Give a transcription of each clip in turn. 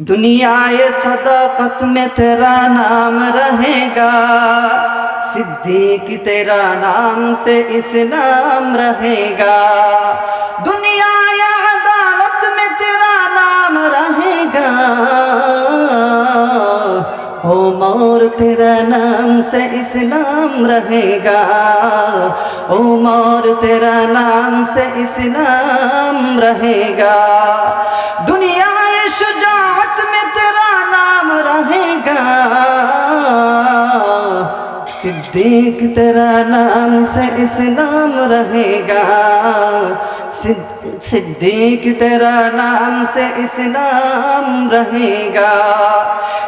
दुनिया ये सदाकत में तेरा नाम रहेगा। सिद्दीक तेरा नाम से इस्लाम रहेगा। दुनिया ये अदालत में तेरा नाम रहेगा। हो मोर तेरा नाम से इस्लाम रहेगा। ओ मोर तेरा नाम से इस्लाम रहेगा। दुनिया रहेगा सिद्दीक तेरा नाम से इस्लाम रहेगा सिद्द- सिद्दीक तेरा नाम से इस्लाम रहेगा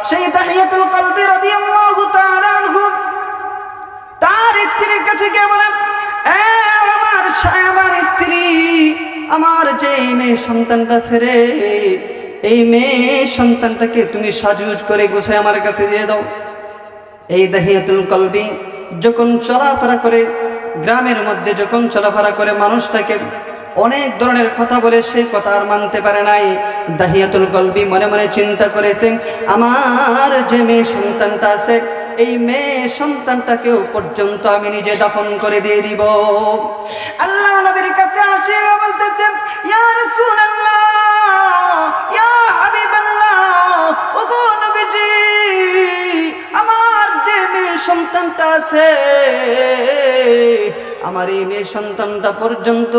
সেই তাহিয়াতুল কলবি রাদিয়াল্লাহু তাআলা আনহু তার স্ত্রীর কাছে গিয়ে বলেন "এ আমার স্বামী, আমার স্ত্রী আমার যে এই মেয়ে সন্তানটা ছেড়ে এই মেয়ে সন্তানটাকে তুমি সাজুজ করে গোছায় আমার কাছে দিয়ে দাও। এই দাহিয়াতুল কলবি যখন চলাফেরা করে, গ্রামের মধ্যে যখন চলাফেরা করে মানুষটাকে অনেক ধরনের কথা বলে সেই কথা আর মানতে পারে নাই। দাহিয়াতুল কলবি মনে মনে চিন্তা করেছে, আমার যে মেয়ে সন্তানটা আছে, এই মেয়ে সন্তানটাকেও পর্যন্ত আমি নিজে দাফন করে দিয়ে দিব। আল্লাহ নবীর কাছে আসে বলতেছেন, ইয়া রাসূলুল্লাহ আমার যে মেয়ে সন্তানটা আছে, আমার এই মেয়ে সন্তানটা পর্যন্ত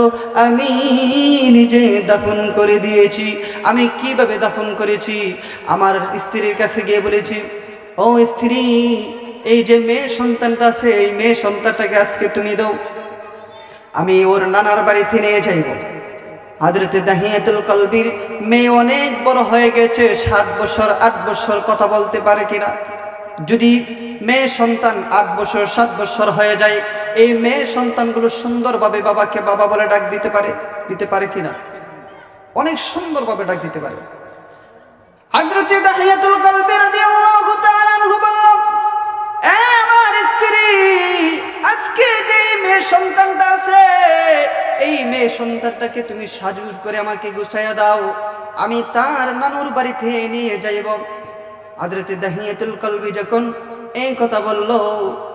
আমি নিজে দাফন করে দিয়েছি। আমি কীভাবে দাফন করেছি? আমার স্ত্রীর কাছে গিয়ে বলেছি, ও স্ত্রী, এই যে মেয়ে সন্তানটা আছে, এই মেয়ে সন্তানটাকে আজকে তুমি দাও। আমি ওর নানার বাড়িতে নিয়ে যাইব। হাজরতে দাহিয়াতুল কলবির মেয়ে অনেক বড় হয়ে গেছে, সাত বছর, আট বছর কথা বলতে পারে কিনা? যদি মেয়ে সন্তান আট বছর, সাত বছর হয়ে যায়, এই মেয়ে সন্তানগুলো সুন্দরভাবে বাবাকে বাবা বলে ডাক দিতে পারে দিতে পারে কিনা? অনেক সুন্দরভাবে ডাক দিতে পারে। হযরতে দাহিয়াতুল কলবি রাদিয়াল্লাহু আজকে যে মেয়ে সন্তানটা আছে, এই মেয়ে সন্তানটাকে তুমি সাজুজ করে আমাকে গুছাইয়া দাও। আমি তার নানুর বাড়িতে নিয়ে যাইব। হযরতে দাহিয়াতুল কলবি যখন এই কথা বলল,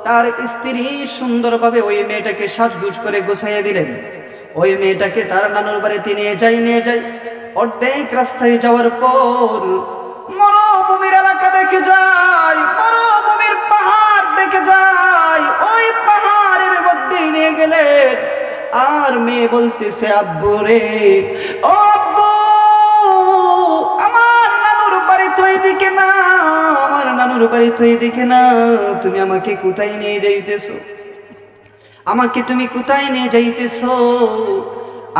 তার স্ত্রী সুন্দরভাবে ওই মেয়েটাকে সাজগুজ করে গুছাইয়া দিলেন। ওই মেয়েটাকে তার নানুর বাড়িতে নিয়ে যাই নিয়ে যাই। অর্ধেক রাস্তায় যাওয়ার পর মরুভূমির এলাকা দেখে যাই, মরুভূমির পাহাড় দেখে যাই। ওই পাহাড়ের মধ্যে নিয়ে গেলেন। আর মেয়ে বলতেছে, আব্বু রে, ও এদিকে না, আমার নানুর বাড়ি তো এদিকে না, তুমি আমাকে কোথায় নিয়ে যাইতেছো? আমাকে তুমি কোথায় নিয়ে যাইতেছো?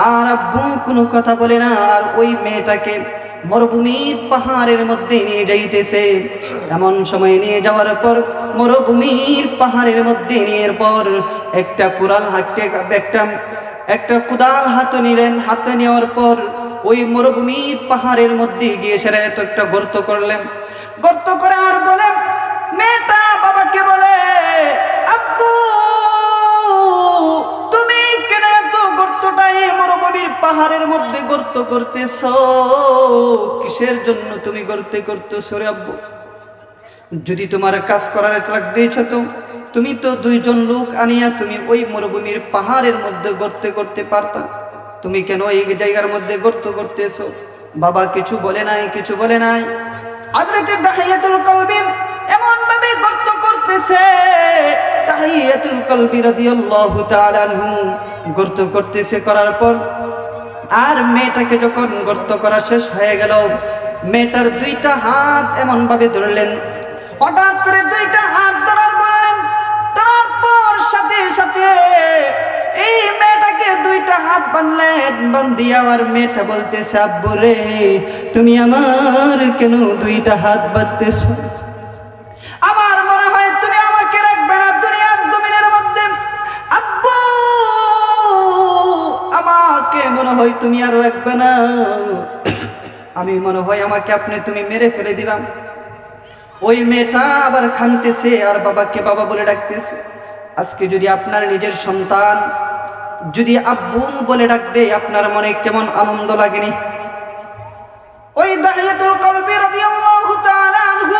আর আব্বু কোনো কথা বলে না, আর ওই মেয়েটাকে মরুভূমির পাহাড়ের মধ্যে নিয়ে যাইতেছে। এমন সময় নিয়ে যাওয়ার পর, মরুভূমির পাহাড়ের মধ্যে নিয়ে পর, একটা কুড়াল হাতে একটা একটা কুদাল হাতে নিলেন, হাতে নেওয়ার পর ওই মরুভূমির পাহাড়ের মধ্যে গিয়ে সেরা এত একটা গর্ত করলেন। গর্ত করে আর বলে, মেয়েটা বাবাকে বলে, আব্বু, তুমি কেন এত গর্তটা এই মরুভূমির পাহাড়ের মধ্যে গর্ত করতেছ? কিসের জন্য তুমি গর্তে করতেছ রে আব্বু? যদি তোমার কাজ করার ট্রাক দিয়েছ তো। তুমি তো দুইজন লোক আনিয়া তুমি ওই মরুভূমির পাহাড়ের মধ্যে গর্তে করতে পারতা। তুমি কেন এই জায়গার মধ্যে গর্ত করতেছো বাবা কিছু বলে নাই, কিছু বলে নাই। হযরতে দাহিয়াতুল কলবি এমন ভাবে গর্ত করতেছে। দাহিয়াতুল কলবি রাদিয়াল্লাহু তাআলা আনহু গর্ত করতেছে করার পর আর মেয়েটাকে যখন গর্ত করা শেষ হয়ে গেল, মেয়েটার দুইটা হাত এমন ভাবে ধরলেন। হঠাৎ করে দুইটা হাত ধরার বললেন, ধরার পর সাথে সাথে এই মেয়েটাকে দুইটা হাত বানলেন বান্দিয়া আমার মেয়েটা বলতেছে আব্বু রে তুমি আমার কেন দুইটা হাত বাঁধতেছো? মনে হয় তুমি আমাকে রাখবে না আব্বু মনে হয় তুমি আর রাখবে না। আমি মনে হয় আমাকে আপনি তুমি মেরে ফেলে ওই মেয়েটা আবার আর বাবাকে বাবা বলে ডাকতেছে, আজকে যদি আপনার নিজের সন্তান যদি আব্বু বলে ডাক দে আপনার মনে কেমন আনন্দ লাগেনি? ওই দাহিয়াতুল কলবি রাদিয়াল্লাহু তাআলা আনহু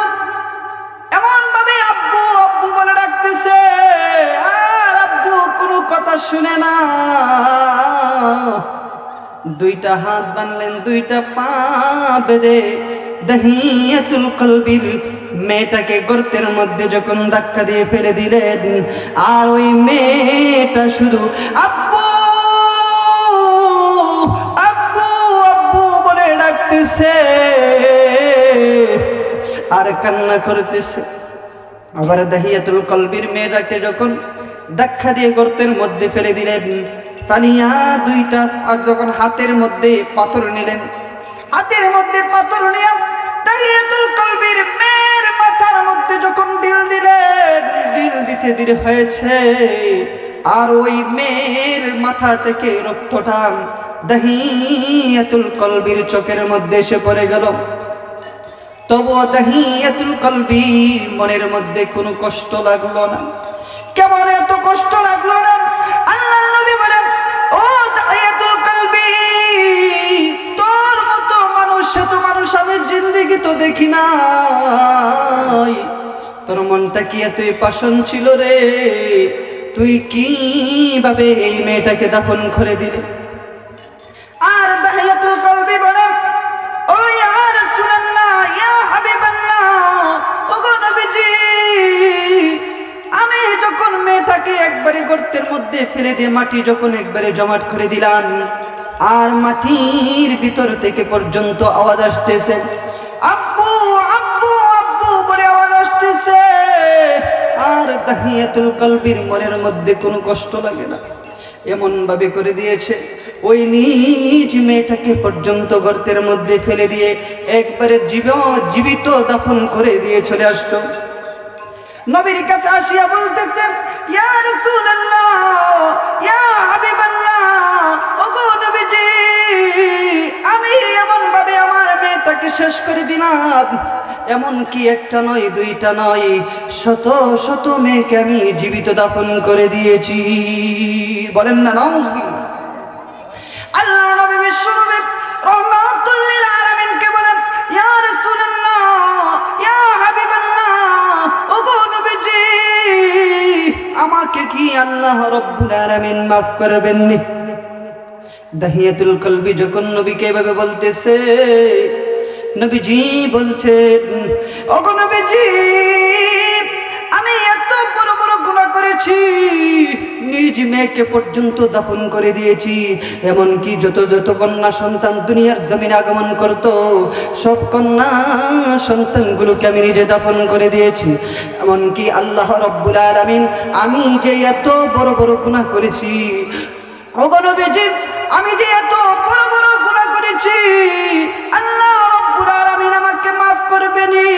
এমন ভাবে আব্বু আব্বু বলে ডাকতেছে, আর আব্বু, কোনো কথা শুনে না। দুইটা হাত বানলেন, দুইটা পা বেঁধে দাহিয়াতুল কলবির মেয়েটাকে গর্তের মধ্যে যখন ধাক্কা দিয়ে ফেলে দিলেন, আর ওই মেয়েটা শুধু, আব্বু আব্বু আব্বু বলে ডাকতেছে, আর কান্না করতেছে। আবার দাহিয়াতুল কলবির মেয়েটাকে যখন ধাক্কা দিয়ে গর্তের মধ্যে ফেলে দিলেন, ফালিয়া দুইটা আর যখন হাতের মধ্যে পাথর নিলেন, হাতের মধ্যে পাথর নিয়ে দাহিয়াতুল কলবির মধ্যে যখন ডিল দিলেন ডিল দিতে দিতে হয়েছে। আর ওই মেয়ের মাথা থেকে রক্তটা দাহিয়াতুল কলবির চোখের মধ্যে এসে পড়ে গেল। তবুও দাহিয়াতুল কলবির মনের মধ্যে কোনো কষ্ট লাগল না। কেমন এত কষ্ট লাগল না? আল্লাহ নবী বলেন, ও দাহিয়াতুল কলবি, তোর মতো মানুষ, এত মানুষ আমি জিন্দিগি তো দেখি নাই। তোর মনটা কি এতই পাষণ ছিল রে? তুই কীভাবে এই মেয়েটাকে দাফন করে দিলে? আর দাহিয়াতুল কলবি বলেন ও ইয়া রাসূলুল্লাহ ইয়া হাবিবাল্লাহ, ওগো নবীজি, আমি যখন মেয়েটাকে একবারে গর্তের মধ্যে ফেলে দিয়ে মাটি যখন একবারে জমাট করে দিলাম, আর মাটির ভিতর থেকে পর্যন্ত আওয়াজ আসতেছে আর তাহিয়াতুল কলবির মনের মধ্যে কোনো কষ্ট লাগে না। এমন ভাবে করে দিয়েছে। ওই নিজ মেয়েটাকে পর্যন্ত গর্তের মধ্যে ফেলে দিয়ে একবারে জীব জীবিত দাফন করে দিয়ে চলে আসতো নবীর কাছে আসিয়া বলতেছে, ইয়া রাসূলুল্লাহ, ইয়া হাবিবাল্লাহ শেষ করে দিলাম। এমন কি একটা নয়, দুইটা নয়, শত শত মেয়েকে আমি জীবিত দাফন করে দিয়েছি। বলেন না, নাউজুবিল্লাহ। আল্লাহ নবী বিশ্বনবী রহমাতুল আলামিনকে বলেন, ইয়া রাসূলুল্লাহ, ইয়া আমাকে কি আল্লাহ রাব্বুল আলামিন maaf করবেন নি দাহিয়াতুল কলবি যখন নবীকে এভাবে বলতেছে নবীজি বলছেন ওগো নবীজি, আমি এত বড় বড় গুনাহ করেছি, নিজ মেয়েকে পর্যন্ত দাফন করে দিয়েছি। এমনকি যত যত কন্যা সন্তান দুনিয়ার জমিনে আগমন করত, সব কন্যা সন্তানগুলোকে আমি নিজে দাফন করে দিয়েছি। এমনকি আল্লাহ রব্বুল আলামিন, আমি যে এত বড় বড় গুনাহ করেছি অগণবেজি আমি যে এত বড় বড় গুনাহ করেছি করবেনি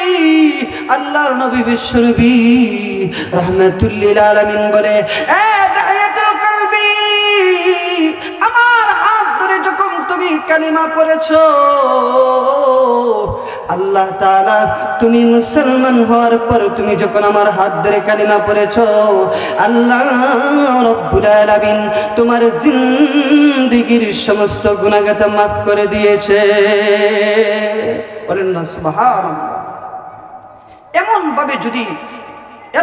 আল্লাহর নবী, বিশ্ব নবী রহমাতুল্লিল আলামিন বলে আমার হাত ধরে যখন তুমি কালিমা পড়েছো, আল্লাহ তাআলা তুমি মুসলমান হওয়ার পর তুমি যখন আমার হাত ধরে কালিমা পড়েছো, আল্লাহ রব্বুল আলামিন তোমার জিন্দিগির সমস্ত গুনাহগাতা মাফ করে দিয়েছে। বলেন না, সুবহানাল্লাহ। এমন ভাবে যদি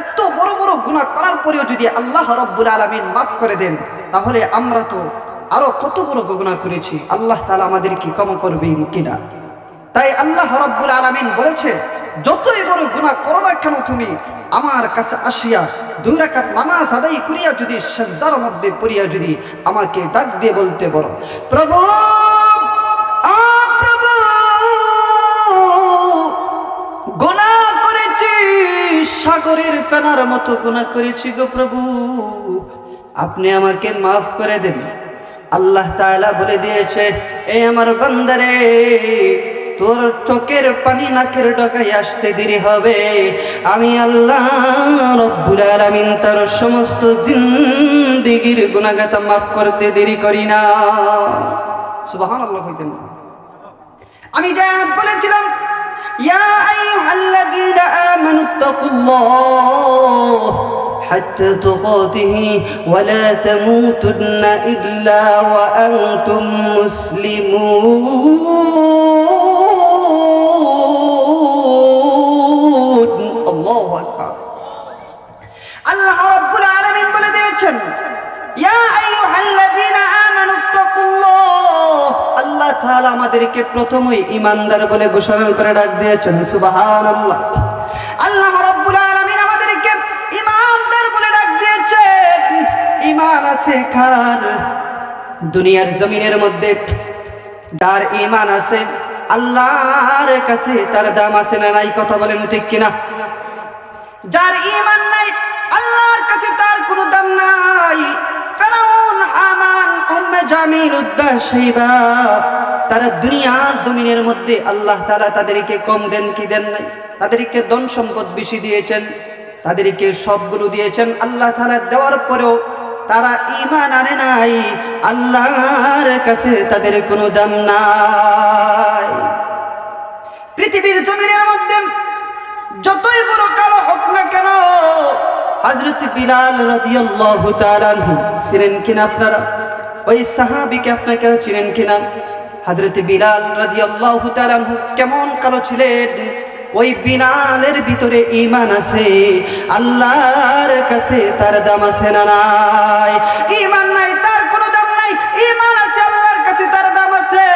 এত বড় বড় গুনাহ করার পরেও যদি আল্লাহ রব্বুল আলামিন মাফ করে দেন, তাহলে আমরা তো আরও কত বড় গুনাহ করেছি। আল্লাহ তাআলা আমাদের কি ক্ষমা করবেন কিনা? তাই আল্লাহ রব্বুল আলামিন বলেছে, যতই বড় গুনাহ করো না কেন তুমি, আমার কাছে আসিয়া দুই রাকাত নামাজ আদায় করিয়া যদি সেজদার মধ্যে পড়িয়া যদি আমাকে ডাক দিয়ে বলতে বলো প্রভু, আ সাগরের ফেনার মতো গোনা করেছি গো প্রভু। আপনি আমাকে মাফ করে দেন। আল্লাহ তাআলা বলে দিয়েছে এই আমার বান্দারে, তোর চোখের পানি নাকের ডকায় আসতে দেরি হবে। আমি আল্লাহ তার সমস্ত জিন্দিগির গুনাহগাতা মাফ করতে দেরি করি না। আমি বলেছিলাম يا أيها الذين آمنوا اتقوا الله حتى تقاته ولا تموتن إلا وأنتم مسلمون. তাদেরকে প্রথমই ইমানদার বলে ঘোষণা করে ডাক দিয়েছেন সুবাহান আল্লাহ আল্লাহ আমাদেরকে ইমানদার বলে ডাক দিয়েছেন ইমান আছে কার? দুনিয়ার জমিনের মধ্যে যার ইমান আছে, আল্লাহর কাছে তার দাম আছে না নাই, কথা বলেন ঠিক কিনা? যার ইমান নাই, আল্লাহর কাছে তার কোনো দাম নাই। ফেরাউন, হামান, উম্মে জামিল উদ্দাহ সাইবা তারা দুনিয়ার জমিনের মধ্যে আল্লাহ তাআলা তাদেরকে কম দেন কি দেন নাই? তাদেরকে ধন সম্পদ বেশি দিয়েছেন, তাদেরকে সবগুলো দিয়েছেন। আল্লাহ তাআলা দেওয়ার পরেও তারা ইমান আনে নাই, আল্লাহর কাছে তাদের কোনো দাম নাই। পৃথিবীর জমিনের মধ্যে যতই বড় কালো হোক না কেন, হযরত বিলাল রাদিয়াল্লাহু তাআলা ছিলেন কিনা আপনারা? ওই সাহাবীকে আপনারা চিনেন কিনা? হযরত বিলাল তাআলা আনহু কেমন কালো ছিলেন? ওই বিলালের ভিতরে ঈমান আছে। আল্লাহর কাছে তার দাম আছে না নাই? ঈমান নাই, তার কোনো দাম নাই। ইমান আছে, আল্লাহর কাছে তার দাম আছে।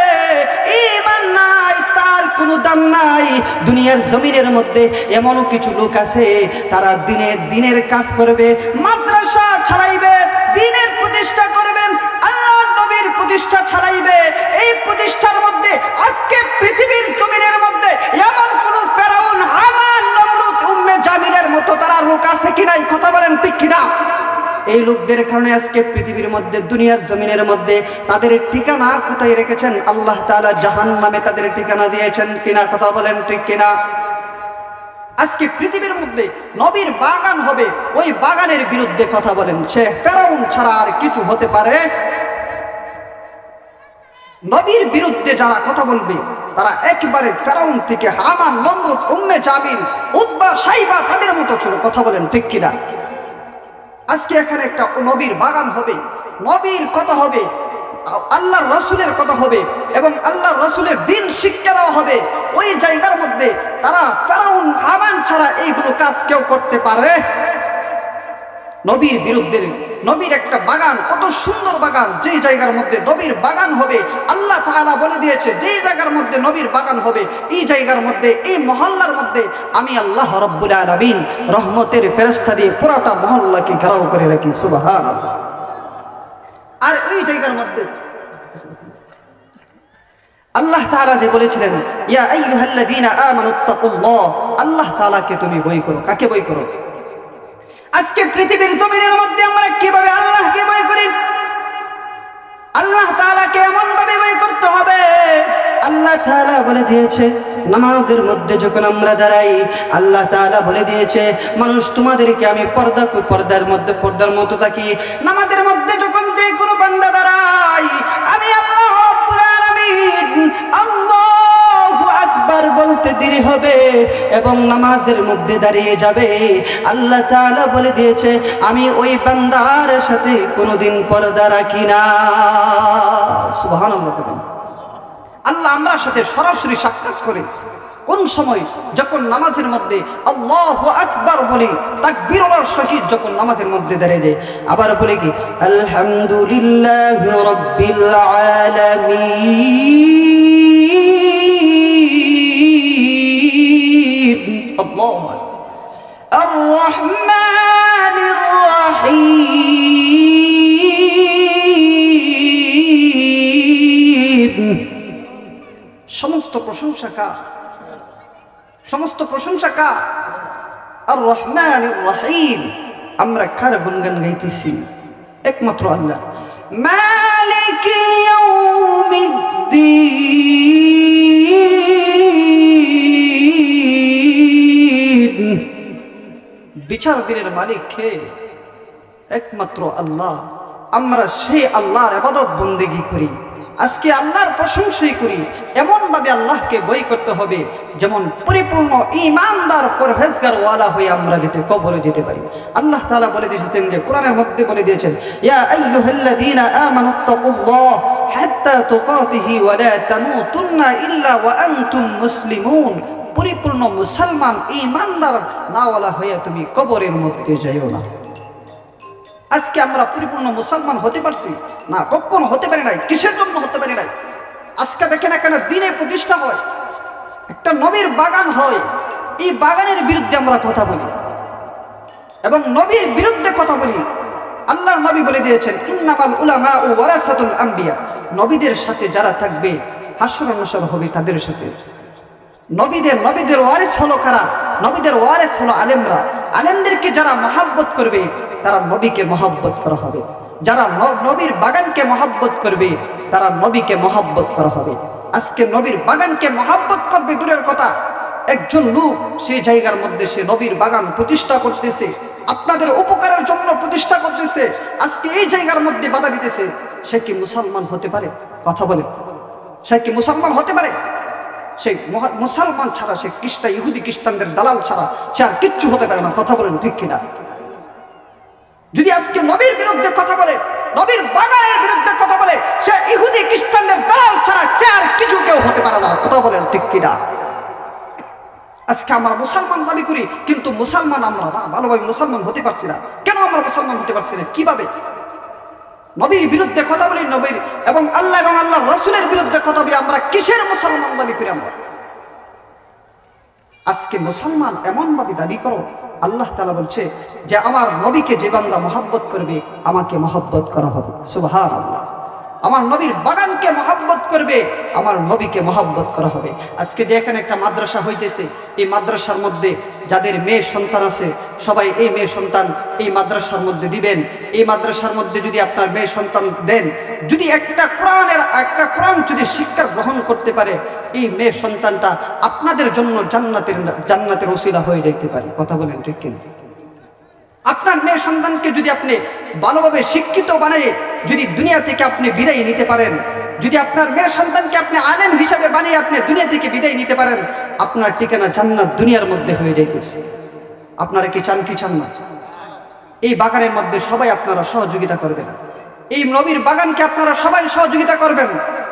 ইমান নাই, তার কোনো দাম নাই। দুনিয়ার জমিনের মধ্যে এমন কিছু লোক আছে, তারা দিনে দিনের কাজ করবে। মাদ্রাসা আছে কিনা এই কথা বলেন ঠিক এই লোকদের কারণে আজকে পৃথিবীর মধ্যে, দুনিয়ার জমিনের মধ্যে তাদের ঠিকানা কোথায় রেখেছেন? আল্লাহ তাআলা জাহান নামে তাদের ঠিকানা দিয়েছেন কিনা, কথা বলেন ঠিক কিনা? আজকে পৃথিবীর মধ্যে নবীর বাগান হবে, ওই বাগানের বিরুদ্ধে কথা বলেন। সে ফেরাউন ছাড়া আর কিছু হতে পারে? নবীর বিরুদ্ধে যারা কথা বলবে, তারা একেবারে ফেরাউন থেকে হামান, নমরুদ, উম্মে জামিল উদ্বা সাইবা, তাদের মতো ছিল। কথা বলেন ঠিক কিনা? আজকে এখানে একটা নবীর বাগান হবে। নবীর কথা হবে, আল্লাহর রসুলের কথা হবে এবং আল্লাহর রসুলের দিন শিক্ষা দেওয়া হবে। ওই জায়গার মধ্যে তারা ফেরাউন, হামান ছাড়া এইগুলো কাজ কেউ করতে পারে? নবীর বিরুদ্ধে, নবীর একটা বাগান, কত সুন্দর বাগান, যেই জায়গার মধ্যে নবীর বাগান হবে, আল্লাহ তাআলা বলে দিয়েছে যে জায়গার মধ্যে নবীর বাগান হবে, এই জায়গার মধ্যে, এই মহল্লার মধ্যে আমি আল্লাহ রব্বুল আলামিন রহমতের ফেরেশতা দিয়ে পুরোটা মহল্লাকে ঘেরাও করে রাখি, সুবহানাল্লাহ। আর এই জায়গার মধ্যে আল্লাহ তাআলা যে বলেছিলেন, ইয়া আল্লাহ তাআলাকে তুমি বই করো, কাকে বই করো? আজকে পৃথিবীর জমিনের মধ্যে আমরা কীভাবে আল্লাহকে ভয় করি? আল্লাহ তাআলাকে এমন ভাবে বই করতে হবে। আল্লাহ তাআলা বলে দিয়েছে, নামাজের মধ্যে যখন আমরা দাঁড়াই, আল্লাহ তাআলা বলে দিয়েছে, মানুষ তোমাদেরকে আমি পর্দা পর্দার মধ্যে, পর্দার মতো থাকি। নামাজের মধ্যে যখন যে কোনো বান্দা দাঁড়াই বলতে দেরি হবে এবং নামাজের মধ্যে দাঁড়িয়ে যাবে। আল্লাহ তাআলা বলে দিয়েছে, আমি ওই বান্দার সাথে কোনোদিন পর্দা রাখি না। বলুন। আল্লাহ আমরা সাথে সরাসরি সাক্ষাৎ করে কোন সময়? যখন নামাজের মধ্যে আল্লাহ আকবার বলি তাকবীরের সহিত যখন নামাজের মধ্যে দাঁড়িয়ে যায়, আবার বলে কি, আলহামদুলিল্লাহ রাব্বিল আলামিন। আল্লাহু আকবার الرحمن الرحيم সমস্ত প্রশংসা কার সমস্ত প্রশংসা কার আর রহমান রহিম আমরা কার গুনগান গাইতেছি একমাত্র আল্লাহ মালিক ইয়াউমিদ্দিন বিচার দিনের মালিক কে একমাত্র আল্লাহ। আমরা সেই আল্লাহর আবাদত বন্দেগি করি। আজকে আল্লাহর প্রশংসাই করি। এমনভাবে আল্লাহকে বই করতে হবে, যেমন পরিপূর্ণ ইমানদার পরহেজগার ওয়ালা হয়ে আমরা যেতে, কবরে যেতে পারি। আল্লাহ তাআলা বলে দিয়েছেন যে, কোরআনের মধ্যে বলে দিয়েছেন, ইয়া আইয়ুহাল্লাযীনা আমানুত্তাকুল্লাহ হাত্তা তুকাতিহি ওয়া লা তামুতুন্না ইল্লা ওয়া আনতুম মুসলিমুন। পরিপূর্ণ মুসলমান ইমানদার নাওয়ালা হয়ে তুমি কবরের মধ্যে যাইও না। আজকে আমরা পরিপূর্ণ মুসলমান হতে পারছি? না, কখনো হতে পারি নাই, কিসের জন্য হতে পারি নাই? আজকে দেখেন এখানে দিনে প্রতিষ্ঠা হয়, একটা নবীর বাগান হয়, এই বাগানের বিরুদ্ধে আমরা কথা বলি। এবং নবীর বিরুদ্ধে কথা বলি। আল্লাহর নবী বলে দিয়েছেন, ইন্নামাল উলামা ও ওয়ারাসাতুল আম্বিয়া। নবীদের সাথে যারা থাকবে হাসর নসর হবে তাদের সাথে। নবীদের নবীদের ওয়ারেস হলো কারা? নবীদের ওয়ারেস হলো আলেমরা। আলেমদেরকে যারা মহাব্বত করবে, তারা নবীকে মহাব্বত করা হবে। যারা নবীর বাগানকে মহাব্বত করবে, তারা নবীকে মহাব্বত করা হবে। আজকে নবীর বাগানকে মহাব্বত করবে দূরের কথা। একজন লোক, সেই জায়গার মধ্যে সে নবীর বাগান প্রতিষ্ঠা করতেছে। আপনাদের উপকারের জন্য প্রতিষ্ঠা করতেছে। আজকে এই জায়গার মধ্যে বাধা দিতেছে। সে কি মুসলমান হতে পারে? কথা বলে সে কি মুসলমান হতে পারে? সে মুসলমান ছাড়া, সে খ্রিস্টা ইহুদি খ্রিস্টানদের দালাল ছাড়া সে আর কিচ্ছু হতে পারে না, কথা বলেন ঠিক কিনা? যদি আজকে নবীর বিরুদ্ধে কথা বলে, নবীর বাগানের বিরুদ্ধে কথা বলে, সে ইহুদি খ্রিস্টানদের দালাল ছাড়া কে আর কিছু কেউ হতে পারে না, কথা বলেন ঠিক কিনা? আজকে আমরা মুসলমান দাবি করি, কিন্তু মুসলমান আমরা না, ভালোভাবে মুসলমান হতে পারছি না। কেন আমরা মুসলমান হতে পারছি না? কীভাবে? নবীর বিরুদ্ধে কথা বলি নবীর এবং আল্লাহ এবং আল্লাহ রসুলের বিরুদ্ধে কথা বলি, আমরা কিসের মুসলমান দাবি করি আমরা? আজকে মুসলমান এমনভাবে দাবি করো, আল্লাহ তালা বলছে যে আমার নবীকে যে বাংলা মহাব্বত করবে, আমাকে মহাব্বত করা হবে। সুবাহ আল্লাহ আমার নবীর বাগানকে মহাব্বত করবে, আমার নবীকে মহাব্বত করা হবে। আজকে যে এখানে একটা মাদ্রাসা হইতেছে, এই মাদ্রাসার মধ্যে যাদের মেয়ে সন্তান আছে, সবাই এই মেয়ে সন্তান এই মাদ্রাসার মধ্যে দিবেন। এই মাদ্রাসার মধ্যে যদি আপনার মেয়ে সন্তান দেন, যদি একটা কোরআনের, একটা কোরআন যদি শিক্ষা গ্রহণ করতে পারে, এই মেয়ে সন্তানটা আপনাদের জন্য জান্নাতের জান্নাতের ওসিলা হয়ে যেতে পারে। কথা বলেন ঠিক আপনার মেয়ে সন্তানকে যদি আপনি ভালোভাবে শিক্ষিত বানিয়ে যদি দুনিয়া থেকে আপনি বিদায় নিতে পারেন, যদি আপনার মেয়ে সন্তানকে আপনি আলেম হিসাবে বানিয়ে আপনি দুনিয়া থেকে বিদায় নিতে পারেন, আপনার ঠিকানা জান্নাত দুনিয়ার মধ্যে হয়ে যাইতেছে। আপনারা কি চান কি চান না? এই বাগানের মধ্যে সবাই আপনারা সহযোগিতা করবেন। এই নবীর বাগানকে আপনারা সবাই সহযোগিতা করবেন।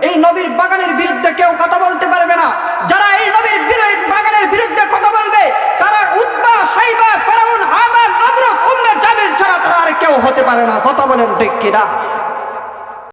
এই নবীর বাগানের বিরুদ্ধে কেউ কথা বলতে পারবে না। যারা এই নবীর বাগানের বিরুদ্ধে কথা বলবে, তারা উদ্বা সাইবা, ফেরাউন, হামান নবরত উম্মে ছাড়া তারা আর কেউ হতে পারে না। কথা বলেন ঠিক কিনা?